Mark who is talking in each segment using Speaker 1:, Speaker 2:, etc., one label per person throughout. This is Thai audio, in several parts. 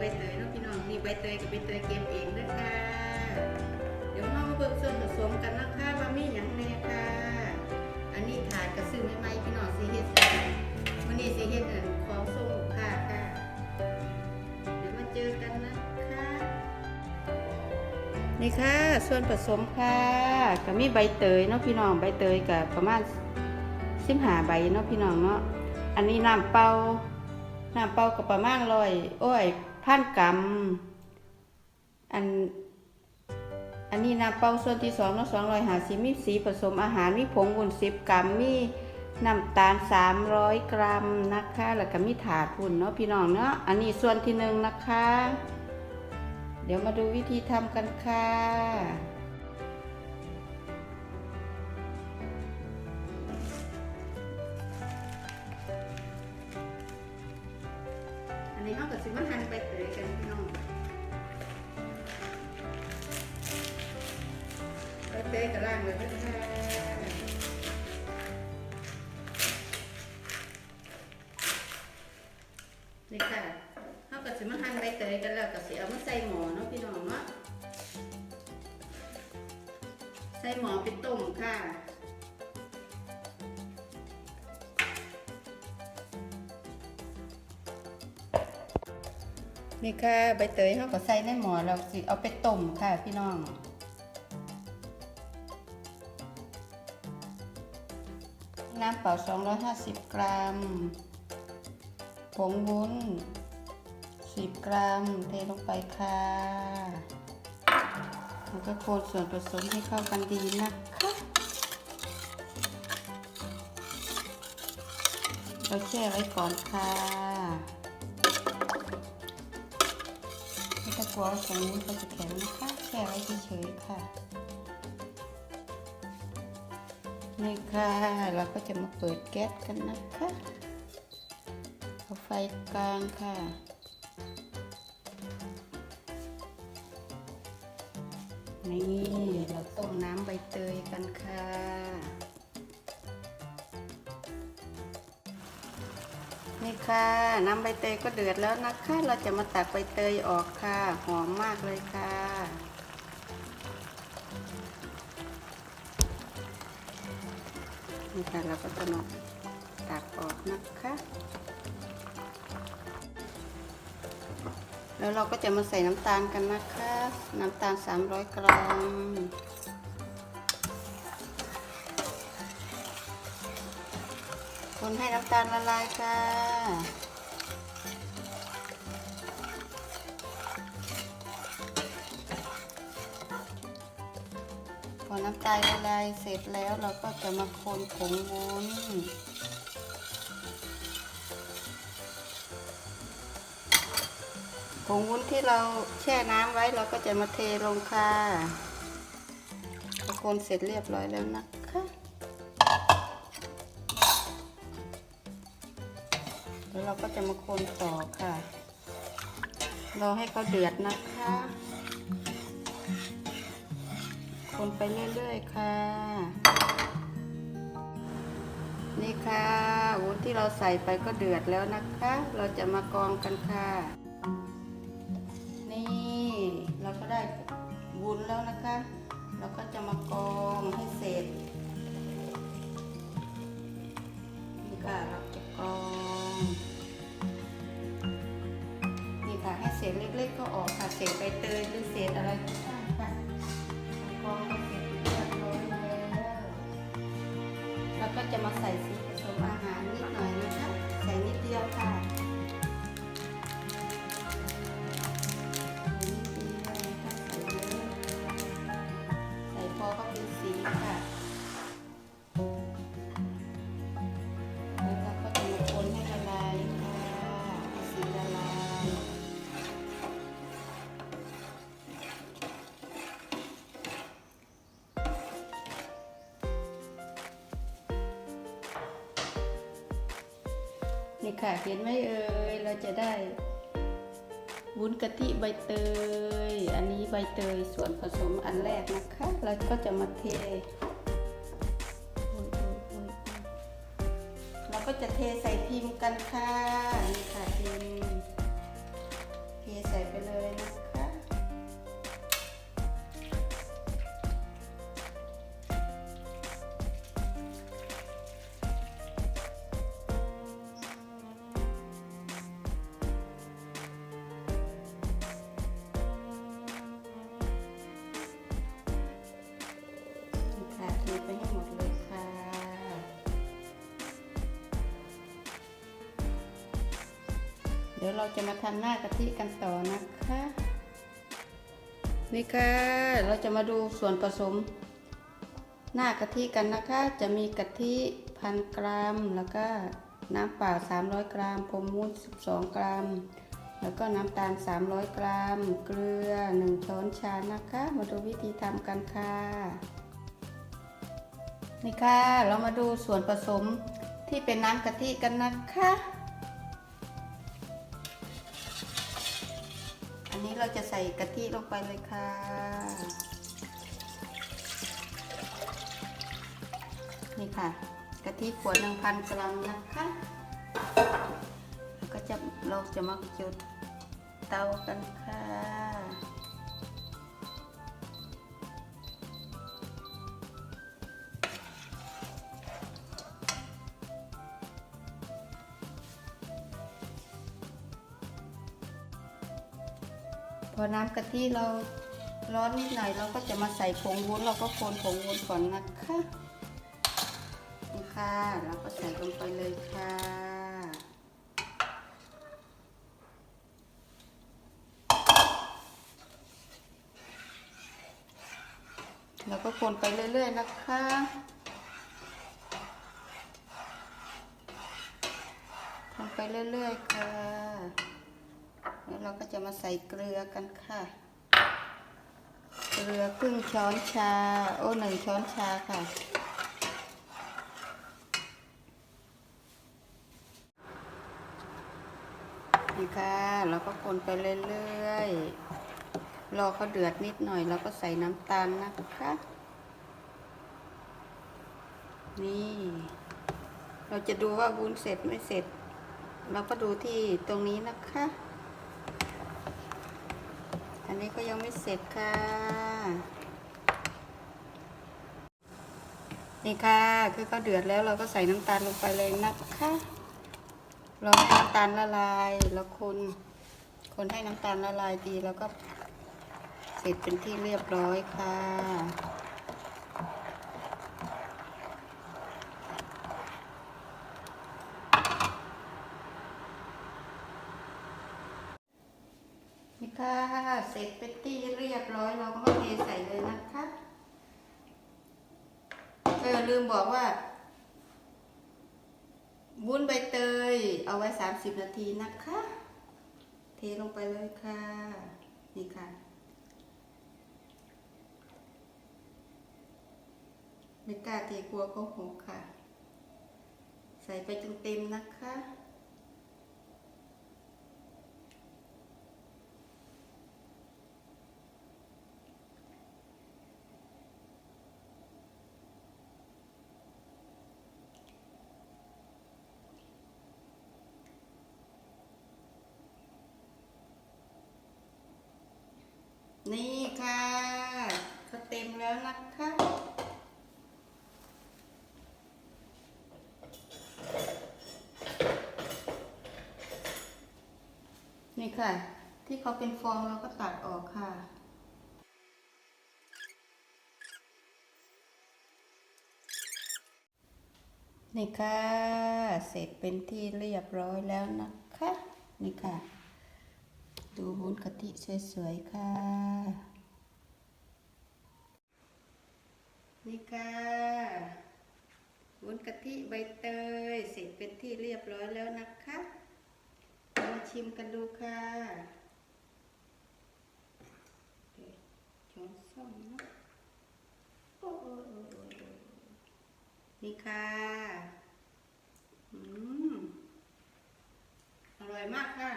Speaker 1: ใบเตยเนาะพี่น้องนี่ใบเตยกับใบเตยเก็บเองด้อค่ะเดี๋ยวเรามาเบิ่งส่วนผสมกันนะคะว่ามีหยังแน่ค่ะ อันนี้ถาดกระซื้อใหม่ๆพี่น้องสิเฮ็ดวันนี้สิเฮ็ดอันของส่งลูกค้าค่ะ เดี๋ยวมาเจอกันนะคะนี่ค่ะส่วนผสมค่ะก็มีใบเตยเนาะพี่น้องใบเตยกับประมาณสิบหาใบเนาะพี่น้องเนาะอันนี้น้ำเปล่า น้ำเปล่ากับประมาณร้อยโอ้ยพันกรัมอันอันนี้น้ำเปล่าส่วนที่สองเนาะสองร้อยหาสิมีสีผสมอาหารมีผงวุ้นสิบกรัมมีน้ำตาลสามร้อยกรัมนะคะ แล้วก็มีถาดุ่นเนาะพี่น้องเนาะอันนี้ส่วนที่หนึ่งนะคะ เดี๋ยวมาดูวิธีทำกันค่ะ นี้เขาก็สิมันหั่นไปเตยกันพี่น้องไปเตยกับล่างเลย นี่ค่ะใบเตยเขาก็ใส่ในหม้อเราสิเอาไปต้มค่ะพี่น้องน้ำเปล่า 250 กรัม ผงวุ้น 10 กรัม เทลงไปค่ะ แล้วก็คนส่วนผสมให้เข้ากันดีนะคะเราแช่ไว้ก่อนค่ะ ไม่ต้องกลัวตรงนี้ก็จะแข็งนะคะแช่ไว้เฉยๆค่ะ นี่ค่ะเราก็จะมาเปิดแก๊สกันนะคะเอาไฟกลางค่ะนี่เราต้มน้ำใบเตยกันค่ะ นี่ค่ะน้ำใบเตยก็เดือดแล้วนะคะ เราจะมาตักใบเตยออกค่ะ หอมมากเลยค่ะ นี่ค่ะเราก็จะมาตักออกนะคะ แล้วเราก็จะมาใส่น้ำตาลกันนะคะ น้ำตาล 300 กรัม นให้น้ำตาลละลายค่ะ พอน้ำตาลละลายเสร็จแล้วเราก็จะมาคนผงวุ้นผงวุ้นที่เราแช่น้ำไว้เราก็จะมาเทลงค่ะพอคนเสร็จเรียบร้อยแล้วนะคะ แล้วเราก็จะมาคนต่อค่ะ รอให้เขาเดือดนะคะ คนไปเรื่อยๆค่ะ นี่ค่ะวุ้นที่เราใส่ไปก็เดือดแล้วนะคะ เราจะมากรองกันค่ะ นี่เราก็ได้วุ้นแล้วนะคะ เราก็จะมากรองให้เสร็จ นี่ค่ะ เศษใบเตยหรือเศษอะไรก็ นี่ค่ะ เห็นไหมเอ่ย เราจะได้วุ้นกะทิใบเตย อันนี้ใบเตยส่วนผสมอันแรกนะคะ เราก็จะมาเทเราก็จะเทใส่พิมพ์กันค่ะ นี่ค่ะพิมพ์เทใส่ไปเลยนะคะ เดี๋ยวเราจะมาทำหน้ากะทิกันต่อนะคะ นี่ค่ะ เราจะมาดูส่วนผสม หน้ากะทิกันนะคะ จะมีกะทิพันกรัม แล้วก็น้ำเปล่า 300 กรัมผงมูน12 กรัม แล้วก็น้ำตาล 300 กรัม เกลือ 1 ช้อนชานะคะ มาดูวิธีทำกันค่ะ นี่ค่ะ เรามาดูส่วนผสมที่เป็นน้ำกะทิกันนะคะ เราจะใส่กะทิลงไปเลยค่ะ นี่ค่ะ กะทิขวดหนึ่งพันกรัมนะคะแล้วก็จะเราจะมาจุดเตากันค่ะ อน้ำกะทิเราร้อนนิดหน่อยเราก็จะมาใส่ผงวุ้นเราก็คนผงวุ้นก่อนนะคะนี่ค่ะเราก็ใส่ลงไปเลยค่ะเราก็คนไปเรื่อย ๆ นะคะคนไปเรื่อย ๆ ค่ะ แล้วเราก็จะมาใส่เกลือกันค่ะ เกลือครึ่งช้อนชา โอ้หนึ่งช้อนชาค่ะ นี่ค่ะเราก็คนไปเรื่อยๆ รอเขาเดือดนิดหน่อยเราก็ใส่น้ำตาลนะคะ นี่ เราจะดูว่าวุ้นเสร็จไม่เสร็จ เราก็ดูที่ตรงนี้นะคะ นี้ก็ยังไม่เสร็จค่ะ นี่ค่ะ คือก็เดือดแล้วเราก็ใส่น้ำตาลลงไปเลยนะคะรอให้น้ำตาลละลาย แล้วคนคนให้น้ำตาลละลายดีแล้วก็เสร็จเป็นที่เรียบร้อยค่ะนี่ค่ะ เสร็จเป็นที่เรียบร้อยเราก็มาเทใส่เลยนะคะเออลืมบอกว่าวุ้นใบเตย เอาไว้ 30 นาทีนะคะ เทลงไปเลยค่ะ นี่ค่ะ ไม่กล้าเทกลัวเขาหกค่ะ ใส่ไปจนเต็มนะคะ นี่ค่ะก็เต็ม แล้วนะคะ นี่ค่ะ ที่เขาเป็นฟองเราก็ตัดออกค่ะนี่ค่ะ เสร็จเป็นที่เรียบร้อยแล้วนะคะ นี่ค่ะ ดูวุ้นกะทิสวยๆค่ะ นี่ค่ะวุ้นกะ ทิใบเตยเสร็จเป็นที่เรียบร้อยแล้วนะคะมาชิมกันดูค่ะช้อนส้อมนะโอ้โอ้โอ้นี่ค่ะอืมอร่อยมากค่ะ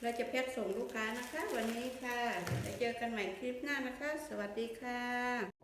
Speaker 1: เราจะแพ็คส่งลูกค้านะคะ วันนี้ค่ะจะเจอกันใหม่คลิปหน้านะคะ สวัสดีค่ะ